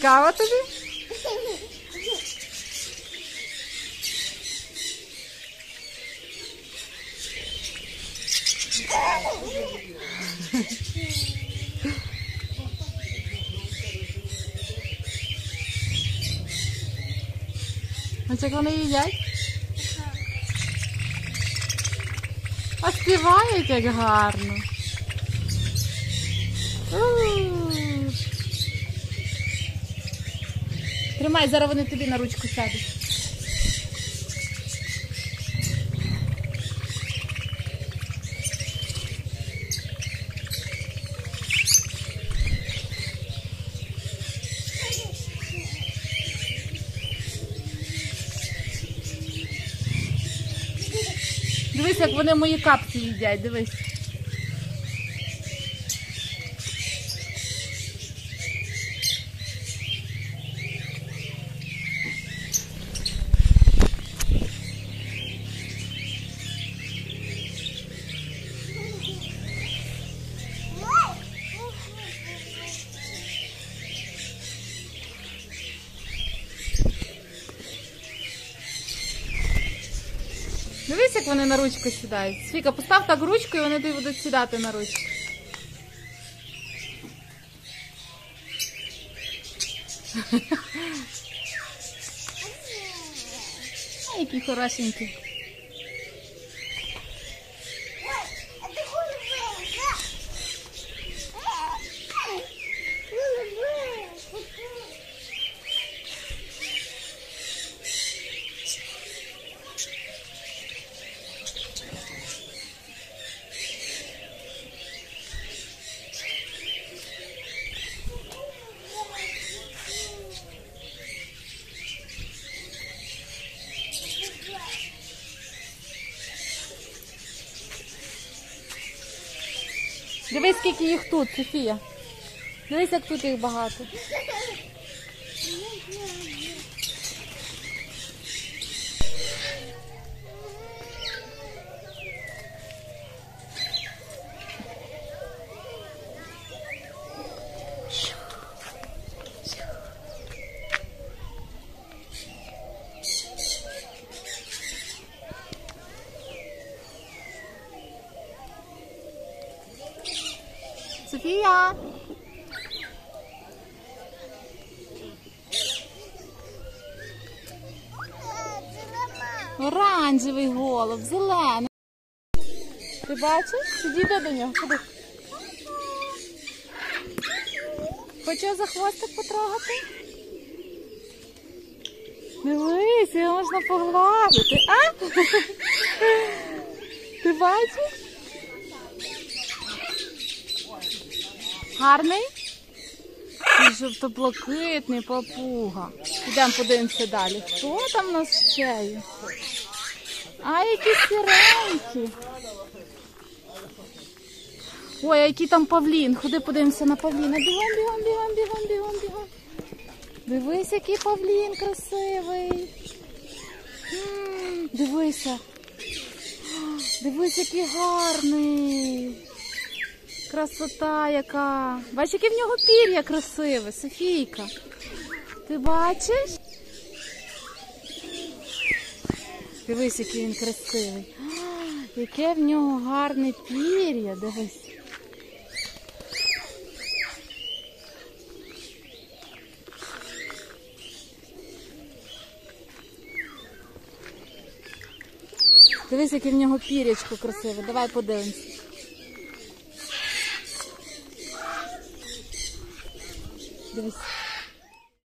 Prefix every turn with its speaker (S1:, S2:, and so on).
S1: Цікаво тобі? Ось як вони їдять? А співають як гарно. Тримай, зараз вони тобі на ручку сядуть. Дивись, як вони мої капці їдять, дивись. Дивись, як вони на ручку сідають. Свіка, постав так ручку і вони будуть сідати на ручку. Який хорошенький. Дивись, скільки їх тут, Софія. Дивись, як тут їх багато. Софія. Оранжевий голуб, зелений. Ти бачиш? Підійди до нього. Ходи. Хочеш за хвостик потрогати? Дивись, його можна погладити. А? Ти бачиш? Гарний? Такий жовто-блакитний папуга. Йдемо подивимося далі. Хто там у нас ще є? А, які сіренькі. Ой, а який там павлін. Ходи подивимося на павліна. Бігом, бігом, бігом, бігом, бігом, бігом. Дивись, який павлін красивий. Дивися. Дивись, який гарний. Красота яка. Бачиш, яке в нього пір'я красиве, Софійка. Ти бачиш? Дивись, який він красивий. А, Яке в нього гарне пір'я, дивись. Дивись, яке в нього пір'ячко красиве. Давай подивимось. Дивись.